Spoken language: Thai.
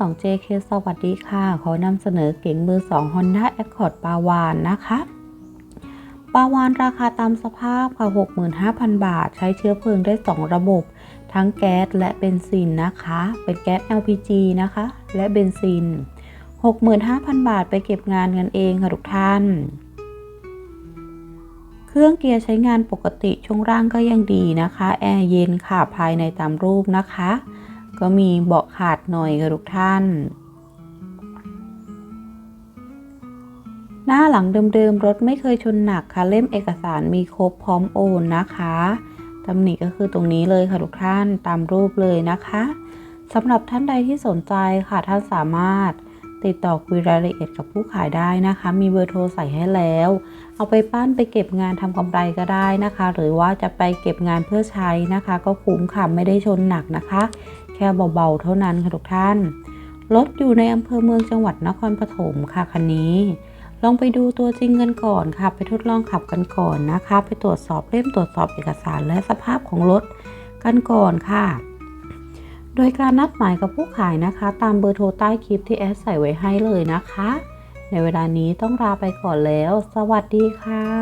ต่อง JK สวัสดีค่ะ ขอนำเสนอเก๋งมือ2 Honda Accord ปาวานนะคะปาวานราคาตามสภาพค่ะ 65,000 บาท ใช้เชื้อเพลิงได้ 2 ระบบ ทั้งแก๊สและเบนซินนะคะ เป็นแก๊ส LPG นะคะ และเบนซิน 65,000 บาทไปเก็บงานกันเองค่ะทุกท่าน เครื่องเกียร์ใช้งานปกติช่วงล่างก็ยังดีนะคะ แอร์เย็นค่ะ ภายในตามรูปนะคะ ก็มีเบาะขาดหน่อยค่ะทุกท่าน หน้าหลังเดิมๆ รถไม่เคยชนหนักค่ะ เล่มเอกสารมีครบพร้อมโอนนะคะตำหนิก็คือตรงนี้เลยค่ะทุกท่านตามรูปเลยนะคะสำหรับท่านใดที่สนใจค่ะท่านสามารถติดต่อคุยรายละเอียดกับผู้ขายได้นะคะ มีเบอร์โทรใส่ให้แล้ว เอาไปปั้นไปเก็บงานทำกำไรก็ได้นะคะ หรือว่าจะไปเก็บงานเพื่อใช้นะคะ ก็คุ้มค่ะไม่ได้ชนหนักนะคะ ค่เบาๆ เท่านั้นค่ะทุกท่าน รถอยู่ในอำเภอเมืองจังหวัดนครปฐมค่ะคันนี้ ลองไปดูตัวจริงกันก่อนค่ะ ไปทดลองขับกันก่อนนะคะ ไปตรวจสอบเล่มตรวจสอบเอกสารและสภาพของรถกันก่อนค่ะ โดยการนัดหมายกับผู้ขายนะคะ ตามเบอร์โทรใต้คลิปที่แอดใส่ไว้ให้เลยนะคะ ในเวลานี้ต้องลาไปก่อนแล้ว สวัสดีค่ะ